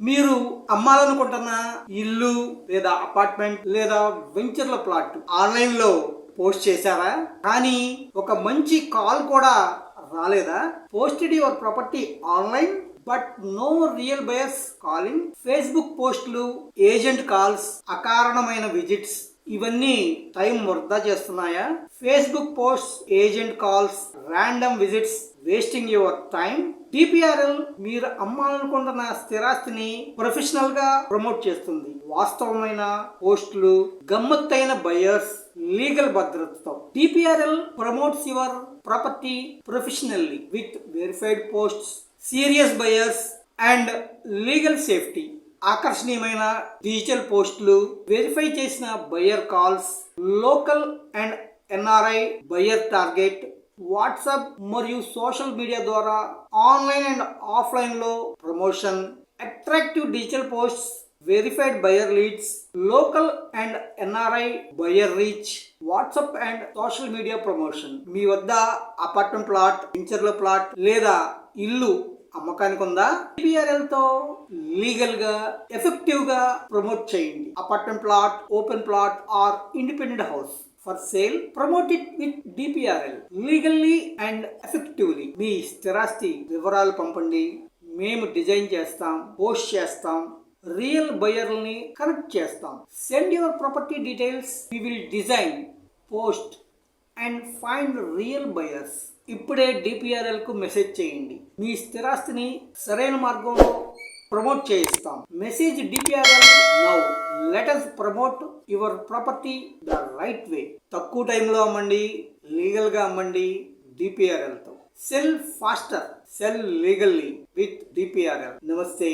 మీరు అమ్మాలనుకుంటున్న ఇల్లు లేదా అపార్ట్మెంట్ లేదా వెంచర్ల ప్లాట్ ఆన్లైన్లో పోస్ట్ చేశారా? కానీ ఒక మంచి కాల్ కూడా రాలేదా? Posted your property online but no real buyers calling. Facebook పోస్టులు ఏజెంట్ కాల్స్ అకారణమైన విజిట్స్. ఇవన్నీ టైం వృధా చేస్తున్నాయా? Facebook post agent calls random visits wasting your time? DPRL మీరు అమ్మాలనుకుంటున్న స్థిరాస్తిని ప్రొఫెషనల్గా ప్రమోట్ చేస్తుంది. వాస్తవమైన పోస్టులు గమ్మత్తైన బయర్స్ లీగల్ భద్రతతో. DPRL promotes your property professionally with verified posts serious buyers and legal safety. ఆకర్షణీయమైన డిజిటల్ పోస్టులు వెరిఫై చేసిన buyer calls local and NRI buyer target WhatsApp మరియు సోషల్ మీడియా ద్వారా ఆన్లైన్ అండ్ ఆఫ్లైన్లో promotion attractive digital posts verified buyer leads local and NRI buyer reach WhatsApp and social media promotion మీ వద్ద apartment plot వెంచర్ల plot లేదా ఇల్లు అమ్మకానికి ఉందా PRL తో లీగల్గా ఎఫెక్టివ్గా ప్రమోట్ చేయండి. Apartment plot open plot or independent house for sale promote it with DPRL legally and effectively. మీ స్థిరాస్తి వివరాలు పంపండి. మేము డిజైన్ చేస్తాం పోస్ట్ చేస్తాం రియల్ బయర్లని కనెక్ట్ చేస్తాం. Send your property details we will design post and find real buyers. ఇప్పుడే డిపిఆర్ఎల్కు మెసేజ్ చేయండి. మీ స్థిరాస్తిని సరైన మార్గంలో ప్రమోట్ చేయిస్తాం. Message DPRL now. Let us promote your property the right way. తక్కువ టైంలో అమ్మండి లీగల్గా అమ్మండి డిపిఆర్ఎల్తో sell faster sell legally with DPRL నమస్తే.